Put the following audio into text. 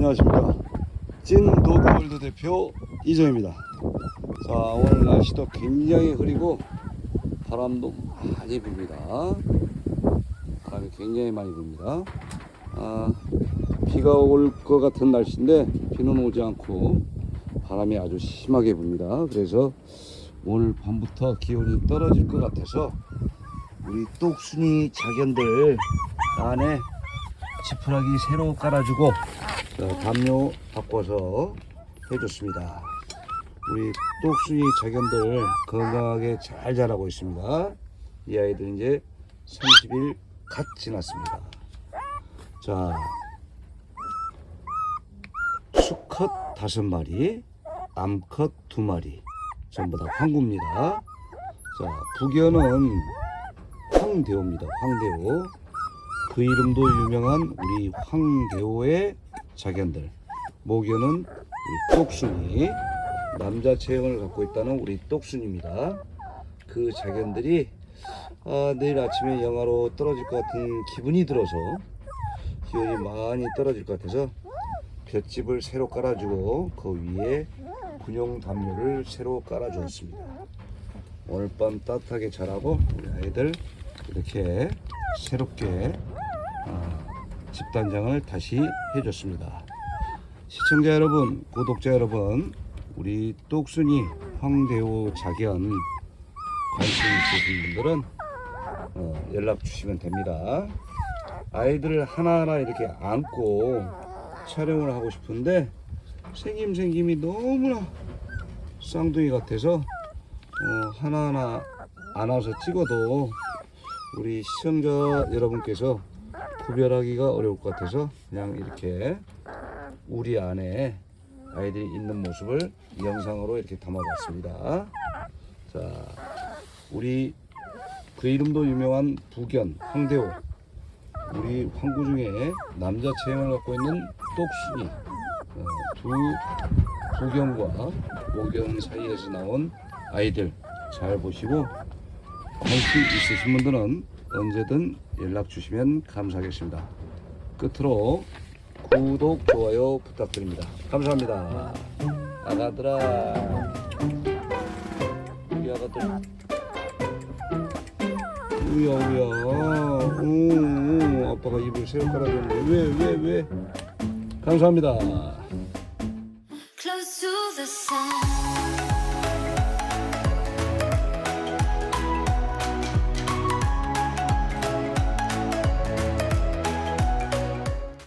안녕하십니까. 찐 도그월드 대표 이정입니다. 자 오늘 날씨도 굉장히 흐리고 바람도 많이 붑니다. 바람이 굉장히 많이 붑니다. 아, 비가 올 것 같은 날씨인데 비는 오지 않고 바람이 아주 심하게 붑니다. 그래서 오늘 밤부터 기온이 떨어질 것 같아서 우리 똑순이 자견들 안에 지푸라기 새로 깔아주고 자, 담요 바꿔서 해줬습니다. 우리 똑순이 자견들 건강하게 잘 자라고 있습니다. 이 아이들 이제 30일 갓 지났습니다. 자, 수컷 다섯 마리, 암컷 두 마리, 전부 다 황구입니다. 자, 부견은 황대호입니다. 황대호. 그 이름도 유명한 우리 황대호의 자견들. 우리 똑순이. 남자 체형을 갖고 있다는 우리 똑순입니다. 그 자견들이 아, 내일 아침에 영하로 떨어질 것 같은 기분이 들어서 기온이 많이 떨어질 것 같아서 볏집을 새로 깔아주고 그 위에 군용 담요를 새로 깔아주었습니다. 오늘 밤 따뜻하게 자라고 우리 아이들 이렇게 새롭게 어, 집단장을 다시 해줬습니다. 시청자 여러분, 구독자 여러분, 우리 똑순이 황대호 자견 관심 있으신 분들은 어, 연락 주시면 됩니다. 아이들을 하나하나 이렇게 안고 촬영을 하고 싶은데 생김 생김이 너무나 쌍둥이 같아서 어, 하나하나 안아서 찍어도 우리 시청자 여러분께서 구별하기가 어려울 것 같아서 그냥 이렇게 우리 안에 아이들이 있는 모습을 영상으로 이렇게 담아봤습니다. 자, 우리 그 이름도 유명한 부견 황대호 우리 황구 중에 남자 체형을 갖고 있는 똑순이 어, 두 부견과 모견 사이에서 나온 아이들 잘 보시고 관심 있으신 분들은 언제든 연락 주시면 감사하겠습니다. 끝으로 구독, 좋아요 부탁드립니다. 감사합니다. 아가들아, 우리 아가들. 우야 우야, 오, 오, 아빠가 입을 새로 깔아줬는데 왜왜 왜? 감사합니다. close to the sun.